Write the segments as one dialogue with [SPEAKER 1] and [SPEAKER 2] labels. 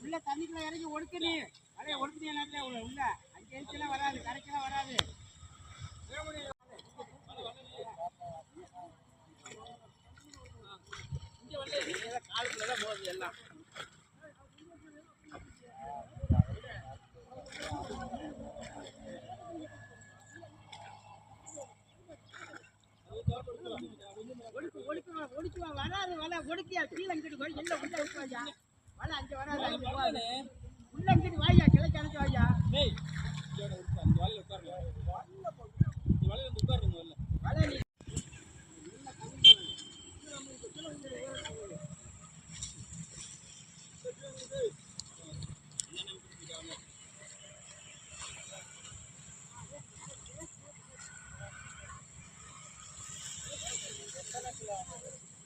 [SPEAKER 1] உள்ள தண்ணிக்குள்ள இறங்கி ஒடுக்கு நீ. வலைய உள்ள. உள்ள. அங்க வராது கரைக்கெல்லாம் வராது. ஒடுக்கு வா, ஒடுக்கு வா, வராது வலை ஒடுக்கியா? கீழே இங்கிட்டு போய் எல்லாம் உள்ள விட்டு வாயா வலை அங்க வராது. அங்க போகாது உள்ள இங்கிட்டு வாயா கிழக்கு அணைச்சு வாயா?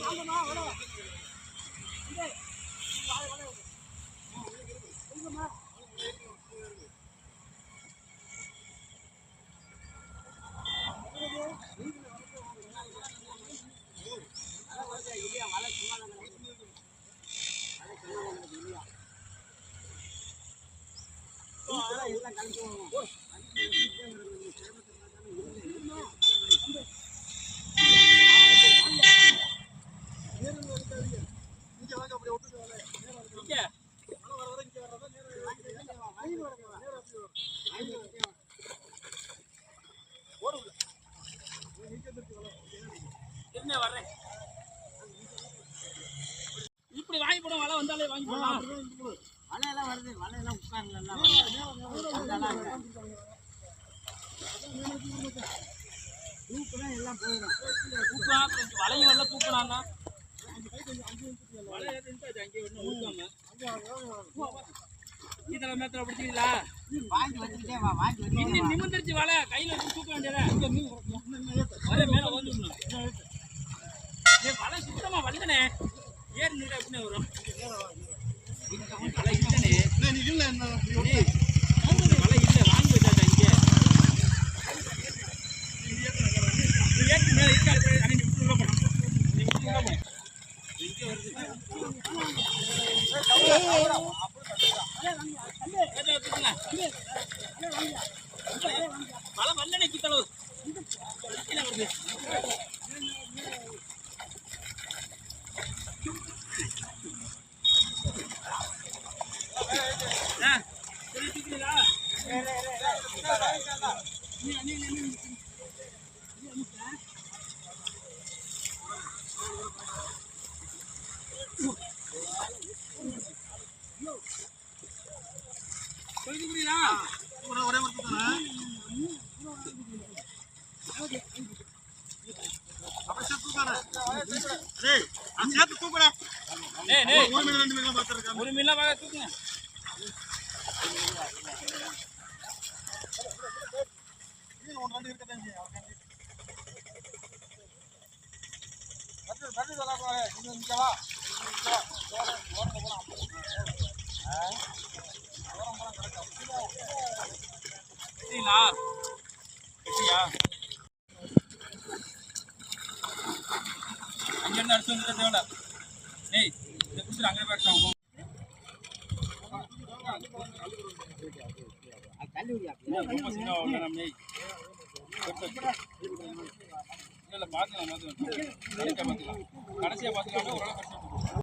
[SPEAKER 1] நீ
[SPEAKER 2] இருந்தே வர்றேன் இப்படி வாங்கி போடும் வலை வந்தாலே வாங்கி போடலாம்.
[SPEAKER 1] வலையெல்லாம் வருது. வலையெல்லாம் உட்காரலாம் தூக்குனா எல்லாம் போயிடும்
[SPEAKER 2] தூக்கலாம் அப்புறம் வலையும் வரல தூக்கினாங்க வலை ஏறிட்டு அங்கே ஒன்றும் ஊக்காம இதில் மேத்திர பிடிச்சிங்களா
[SPEAKER 1] வாங்கி வச்சுக்கிட்டே வா வாங்கி
[SPEAKER 2] நிமிர்ந்துருச்சு வலை. கையில் வச்சு தூக்க வேண்டியதா? வலை மேலே வந்துடணும் ஏய், வலை சுத்தமாக வந்தனே ஏறி நீர் அப்படின்னு வரும் வலை இல்லனே ஏய், வலை இல்லை வாங்கி வச்சாச்சா இங்கே நீ ஏற்றி மேலே இருக்காது அண்ணே நீ விட்டு உள்ள போன நீ விட்டு உள்ள போன இங்கே வருது கித்தளவு கீழே வருது ஆ, தூக்குறீங்களா? டேய், டேய், ஒரு மீன்லாம் வாங்க, தூக்குங்க. சரிங்களா? சரியா? அங்கிருந்து அடிச்சு வந்துட்டு தேவையில்ல. டேய், இதை குடிச்சிட்டு அங்கே போய் அடிச்சாங்க.
[SPEAKER 1] தள்ளி விடியா
[SPEAKER 2] ரொம்ப சின்னதா உள்ள நம்ம நெய். இல்ல, இல்ல, பார்த்துக்கலாம், பார்த்துக்கலாம். கடைசியா பார்த்துக்கலாம், ஓரளவு.